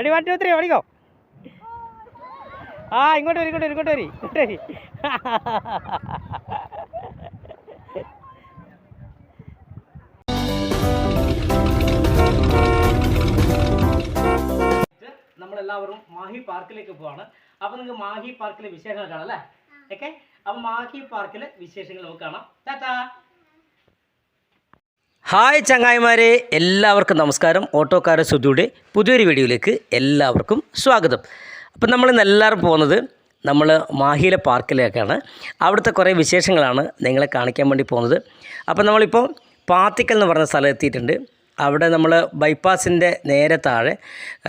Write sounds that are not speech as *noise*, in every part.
Ready one two three ഓടിക്കോ. ആ ഇങ്ങോട്ട് വരി ഇങ്ങോട്ട് വരി ഇങ്ങോട്ട് വരി. ഇങ്ങോട്ട് വരി നമ്മളെല്ലാവരും മാഹി പാർക്കിലേക്ക് പോവാണ്. അപ്പൊ നിങ്ങൾക്ക് മാഹി പാർക്കിലെ വിശേഷങ്ങൾ കാണാം അല്ലേ? ഓക്കെ അപ്പൊ മാഹി പാർക്കിലെ വിശേഷങ്ങൾ നമുക്ക് കാണാം. ടാറ്റാ. ഹായ് ചങ്ങായിമാരെ എല്ലാവർക്കും നമസ്കാരം. ഓട്ടോക്കാര സുധിയുടെ പുതിയൊരു വീഡിയോയിലേക്ക് എല്ലാവർക്കും സ്വാഗതം. അപ്പം നമ്മൾ ഇന്ന് എല്ലാവരും പോകുന്നത് നമ്മൾ മാഹിയിലെ പാർക്കിലേക്കാണ്. അവിടുത്തെ കുറേ വിശേഷങ്ങളാണ് നിങ്ങളെ കാണിക്കാൻ വേണ്ടി പോകുന്നത്. അപ്പം നമ്മളിപ്പോൾ പാത്തിക്കൽ എന്ന് പറഞ്ഞ സ്ഥലം എത്തിയിട്ടുണ്ട്. അവിടെ നമ്മൾ ബൈപ്പാസിന്റെ നേരെ താഴെ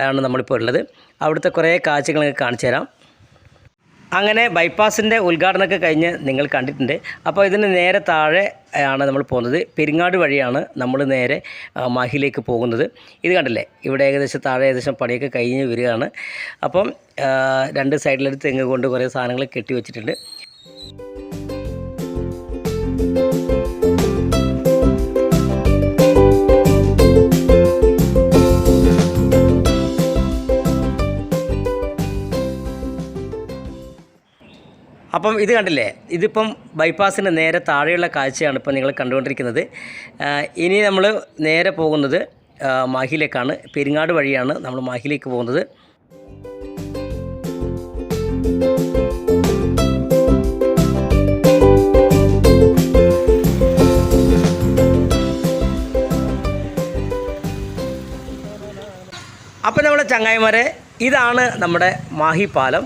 ആണ് നമ്മളിപ്പോൾ ഉള്ളത്. അവിടുത്തെ കുറേ കാഴ്ചകൾ കാണിച്ചു തരാം. അങ്ങനെ ബൈപ്പാസിന്റെ ഉദ്ഘാടനമൊക്കെ കഴിഞ്ഞ് നിങ്ങൾ കണ്ടിട്ടുണ്ട്. അപ്പോൾ ഇതിന് നേരെ താഴെ ആണ് നമ്മൾ പോകുന്നത്. പെരിങ്ങാട് വഴിയാണ് നമ്മൾ നേരെ ആ, മാഹിയിലേക്ക് പോകുന്നത്. ഇത് കണ്ടില്ലേ? ഇവിടെ ഏകദേശം താഴെ ഏകദേശം പണിയൊക്കെ കഴിഞ്ഞ് വരികയാണ്. അപ്പം രണ്ട് സൈഡിലൊരു തെങ്ങ് കൊണ്ട് കുറേ സാധനങ്ങൾ കെട്ടി വെച്ചിട്ടുണ്ട്. അപ്പം ഇത് കണ്ടില്ലേ? ഇതിപ്പം ബൈപ്പാസിന് നേരെ താഴെയുള്ള കാഴ്ചയാണ് ഇപ്പം നിങ്ങൾ കണ്ടുകൊണ്ടിരിക്കുന്നത്. ഇനി നമ്മൾ നേരെ പോകുന്നത് മാഹിയിലേക്കാണ്. പെരിങ്ങാട് വഴിയാണ് നമ്മൾ മാഹിയിലേക്ക് പോകുന്നത്. അപ്പോൾ നമ്മുടെ ചങ്ങായിമാരെ ഇതാണ് നമ്മുടെ മാഹി പാലം.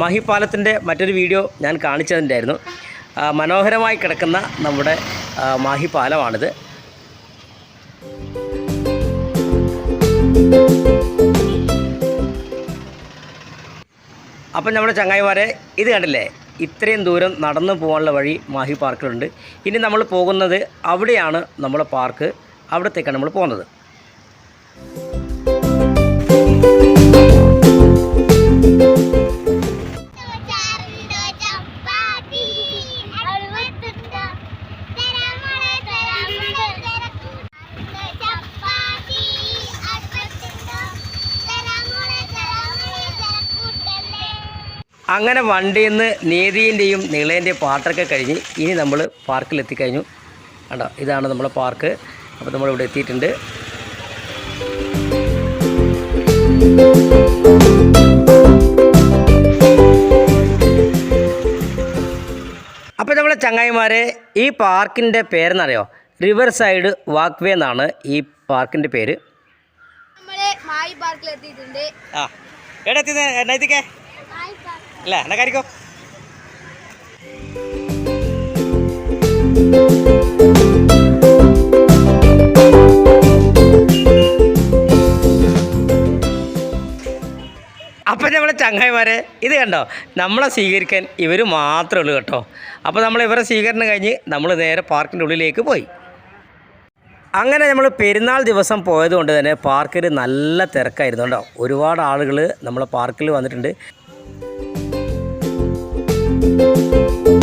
മാഹി പാലത്തിന്റെ മറ്റൊരു വീഡിയോ ഞാൻ കാണിച്ചതിന്റെയായിരുന്നു. മനോഹരമായി കിടക്കുന്ന നമ്മുടെ മാഹി പാലമാണിത് അപ്പം നമ്മുടെ ചങ്ങായിമാരെ ഇത് കണ്ടില്ലേ? ഇത്രയും ദൂരം നടന്നു പോകാനുള്ള വഴി മാഹി പാർക്കിലുണ്ട്. ഇനി നമ്മൾ പോകുന്നത് അവിടെയാണ് നമ്മുടെ പാർക്ക്. അവിടത്തേക്കാണ് നമ്മൾ പോകുന്നത്. അങ്ങനെ വണ്ടിയിൽ നിന്ന് നീതിന്റെയും നീളേന്റെയും പാട്ടൊക്കെ കഴിഞ്ഞ് ഇനി നമ്മൾ പാർക്കിലെത്തിക്കഴിഞ്ഞു കണ്ടോ? ഇതാണ് നമ്മുടെ പാർക്ക് അപ്പോൾ നമ്മളിവിടെ എത്തിയിട്ടുണ്ട്. അപ്പോൾ നമ്മളെ ചങ്ങായിമാരെ ഈ പാർക്കിന്റെ പേരെന്നറിയോ? റിവർ സൈഡ് വാക്ക് വേ എന്നാണ് ഈ പാർക്കിന്റെ പേര്. നമ്മൾ ആ. എവിടെ എത്തിയത്? അല്ലേ? എന്നാ കാര്യക്കോ അപ്പം നമ്മൾ ചങ്ങായിമാരെ ഇത് കണ്ടോ? നമ്മളെ സ്വീകരിക്കാൻ ഇവർ മാത്രമേ ഉള്ളൂ കേട്ടോ. അപ്പോൾ നമ്മൾ ഇവരെ സ്വീകരണം കഴിഞ്ഞ് നമ്മൾ നേരെ പാർക്കിന്റെ ഉള്ളിലേക്ക് പോയി. അങ്ങനെ നമ്മൾ പെരുന്നാൾ ദിവസം പോയതുകൊണ്ട് തന്നെ പാർക്കിൽ നല്ല തിരക്കായിരുന്നു കേട്ടോ. ഒരുപാട് ആളുകൾ നമ്മളെ പാർക്കിൽ വന്നിട്ടുണ്ട്. Música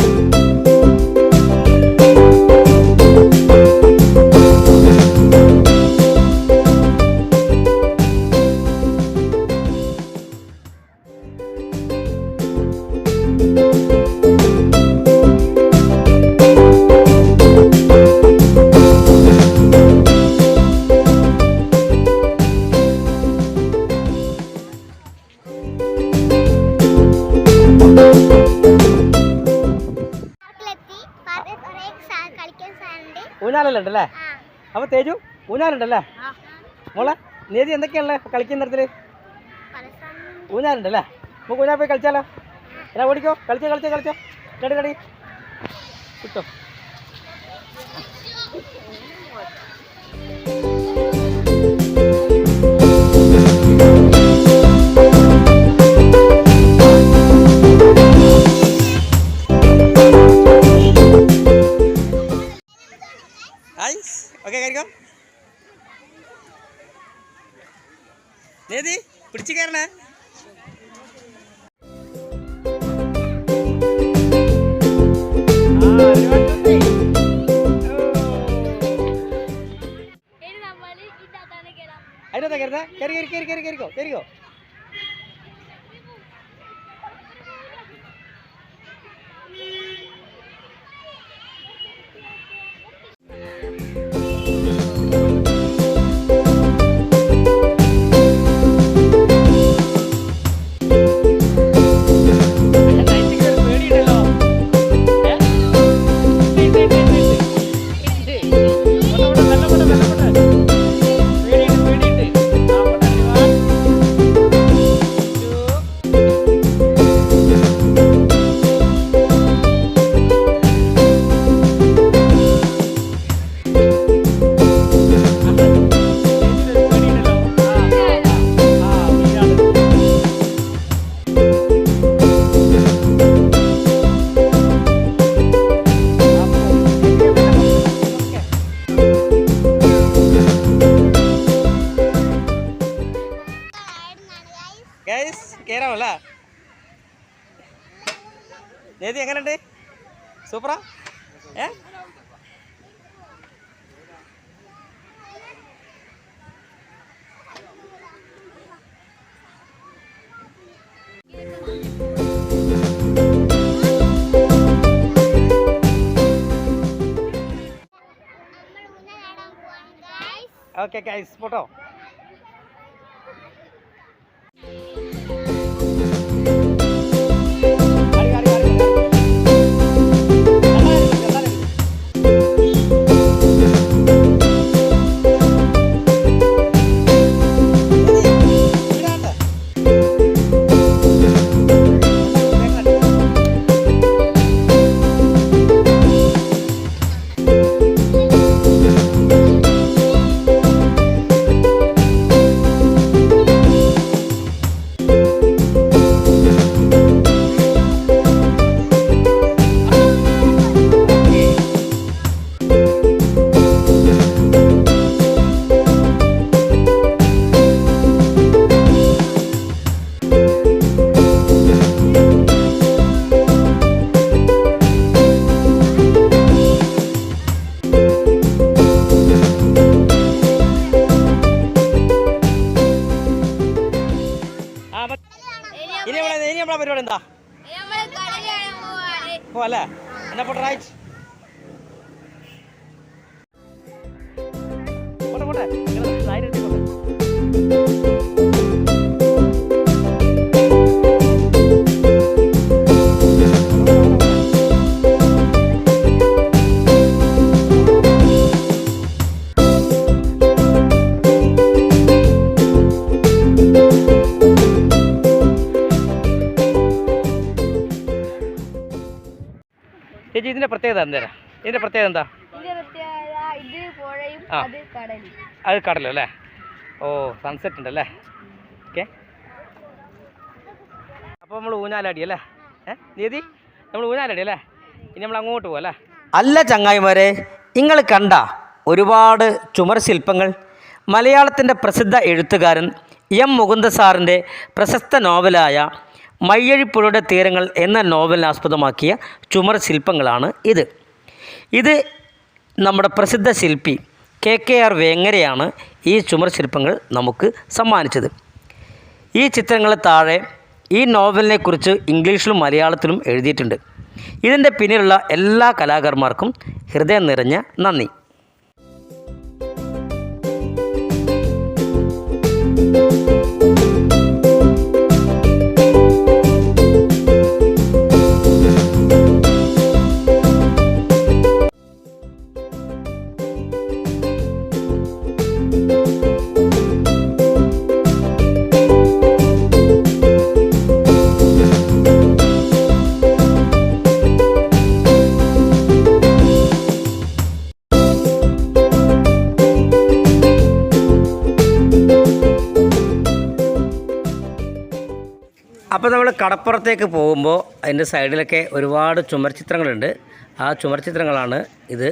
ഊഞ്ഞാലല്ലേ? ആ. അപ്പോൾ തേജു ഊഞ്ഞാലുണ്ടല്ലേ? മോളെ നീതി എന്തൊക്കെയാണല്ലേ കളിക്കുന്ന തരത്തിൽ ഊഞ്ഞാലുണ്ടല്ലേ? നമുക്ക് ഊഞ്ഞാൽ പോയി കളിച്ചാലോ? എന്നാ ഓടിക്കോ. കളിച്ചോ കളിച്ചോ കളിച്ചോ. കടി കടി കിട്ടോ. കാരണം Yeah. നേതി എങ്ങനെയുണ്ട്? സൂപ്പറാ? ഏ? ഓക്കെ ഗൈസ് പോട്ടോ. എന്നാ പോട്ടെ റൈറ്റ് ചേച്ചി ഇതിന്റെ പ്രത്യേകത എന്താ? ആ. അത് കടലും. അത് കടലോ അല്ലേ? ഓ സൺസെറ്റ് ഉണ്ടല്ലേ ഓക്കെ അപ്പോൾ നമ്മൾ ഊഞ്ഞാലടി അല്ലേ? ഏ? നീതി നമ്മൾ ഊഞ്ഞാലടി അല്ലേ? ഇനി നമ്മൾ അങ്ങോട്ട് പോകാം അല്ല? ചങ്ങായിമാരെ നിങ്ങൾ കണ്ട ഒരുപാട് ചുമർ ശില്പങ്ങൾ മലയാളത്തിന്റെ പ്രസിദ്ധ എഴുത്തുകാരൻ എം മുകുന്ദ സാറിന്റെ പ്രശസ്ത നോവലായ മയ്യഴിപ്പുഴയുടെ തീരങ്ങൾ എന്ന നോവലിനെ ആസ്പദമാക്കിയ ചുമർ ശില്പങ്ങളാണ് ഇത്. ഇത് നമ്മുടെ പ്രസിദ്ധ ശില്പി കെ കെ ആർ വേങ്ങരയാണ് ഈ ചുമർ ശില്പങ്ങൾ നമുക്ക് സമ്മാനിച്ചത്. ഈ ചിത്രങ്ങൾ താഴെ ഈ നോവലിനെക്കുറിച്ച് ഇംഗ്ലീഷിലും മലയാളത്തിലും എഴുതിയിട്ടുണ്ട്. ഇതിന്റെ പിന്നിലുള്ള എല്ലാ കലാകാരന്മാർക്കും ഹൃദയം നിറഞ്ഞ നന്ദി. thank നമ്മൾ കടപ്പുറത്തേക്ക് പോകുമ്പോൾ അതിന്റെ സൈഡിലൊക്കെ ഒരുപാട് ചുമർ ചിത്രങ്ങളുണ്ട്. ആ ചുമർ ചിത്രങ്ങളാണ് ഇത്.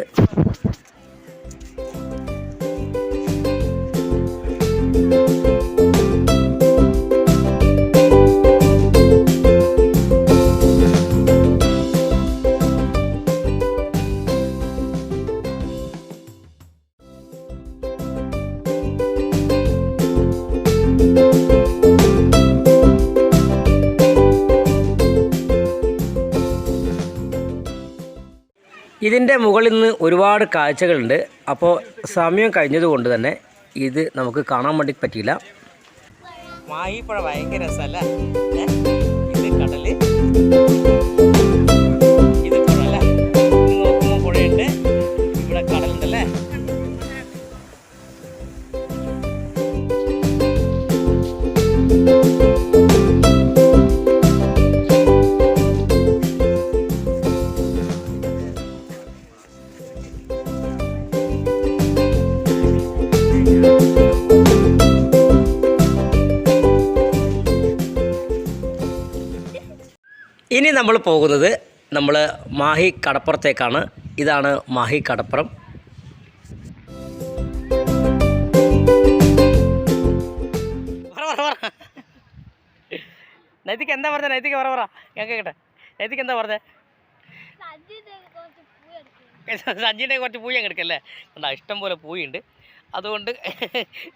ഇതിന്റെ മുകളിൽ നിന്ന് ഒരുപാട് കാഴ്ചകളുണ്ട്. അപ്പോൾ സമയം കഴിഞ്ഞതുകൊണ്ട് തന്നെ ഇത് നമുക്ക് കാണാൻ വേണ്ടി പറ്റിയില്ല. മാഹിപ്പുഴ ഭയങ്കര രസമല്ല? ഇത് കടൽ. നമ്മൾ പോകുന്നത് നമ്മൾ മാഹി കടപ്പുറത്തേക്കാണ്. ഇതാണ് മാഹി കടപ്പുറം. പറ, പറ, പറ. നൈതിക്ക് എന്താ പറഞ്ഞത് നൈതിക്ക് പറ പറ. ഞാൻ കേട്ടെ നൈതിക്ക് എന്താ പറഞ്ഞത് സഞ്ജിന്റെ കുറച്ച് പൂയം എടുക്കല്ലേ? കണ്ടാ ഇഷ്ടം പോലെ പൂയുണ്ട്. അതുകൊണ്ട്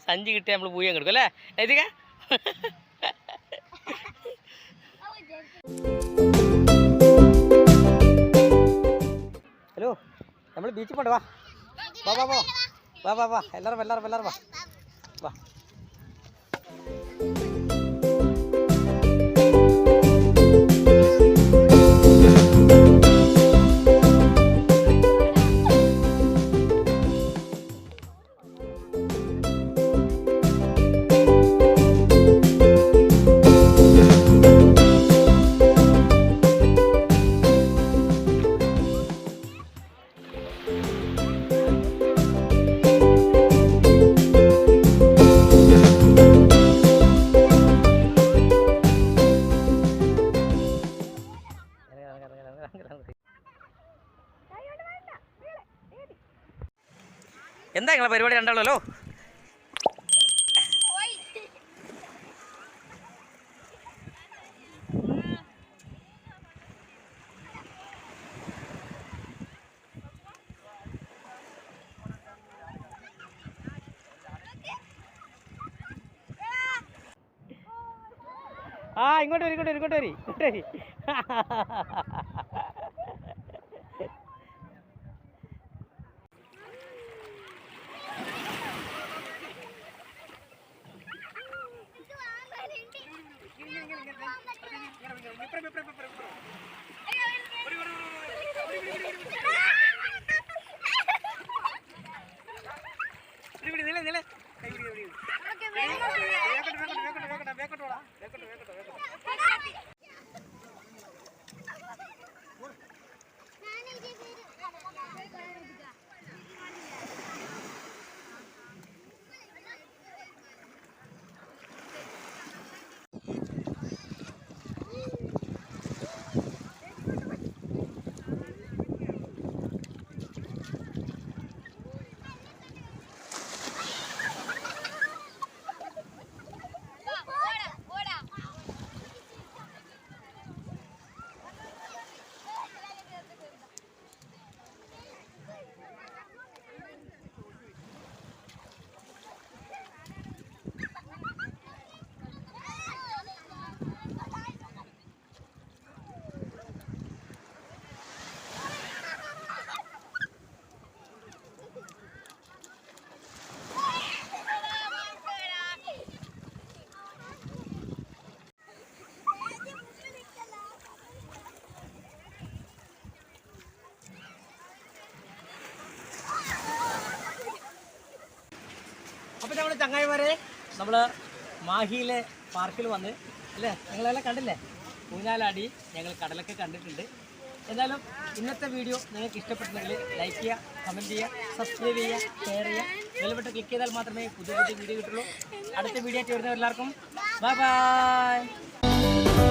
സഞ്ചി കിട്ടിയാൽ നമ്മൾ പൂയം എടുക്കും അല്ലേ? നൈതിക *laughs* *laughs* ഹലോ നമ്മൾ ബീച്ചിൽ പോണ്ട വാ. വാ വാ വാ. വാ വാ വാ. എല്ലാവരും എല്ലാവരും എല്ലാവരും വാ. വാ. എന്താ നിങ്ങളെ പരിപാടി രണ്ടാളല്ലോ ആ ഇങ്ങോട്ട് വരി ഇങ്ങോട്ട് വരി ഇങ്ങോട്ട് വരി ഇങ്ങോട്ട് വരി. *laughs* peraí, peraí, peraí, peraí. അപ്പോൾ നമ്മൾ ചങ്ങായിമാരെ നമ്മൾ മാഹിയിലെ പാർക്കിൽ വന്ന് അല്ലേ? നിങ്ങളെല്ലാം കണ്ടില്ലേ? ഊഞ്ഞാലാടി ഞങ്ങൾ കടലൊക്കെ കണ്ടിട്ടുണ്ട്. എന്തായാലും ഇന്നത്തെ വീഡിയോ നിങ്ങൾക്ക് ഇഷ്ടപ്പെട്ടിട്ടുണ്ടെങ്കിൽ ലൈക്ക് ചെയ്യുക കമന്റ് ചെയ്യുക സബ്സ്ക്രൈബ് ചെയ്യുക ഷെയർ ചെയ്യുക. ബെൽബട്ട് ക്ലിക്ക് ചെയ്താൽ മാത്രമേ പുതിയ പുതിയ വീഡിയോ കിട്ടുള്ളൂ. അടുത്ത വീഡിയോ ആയിട്ട് എല്ലാവർക്കും ബൈ ബൈ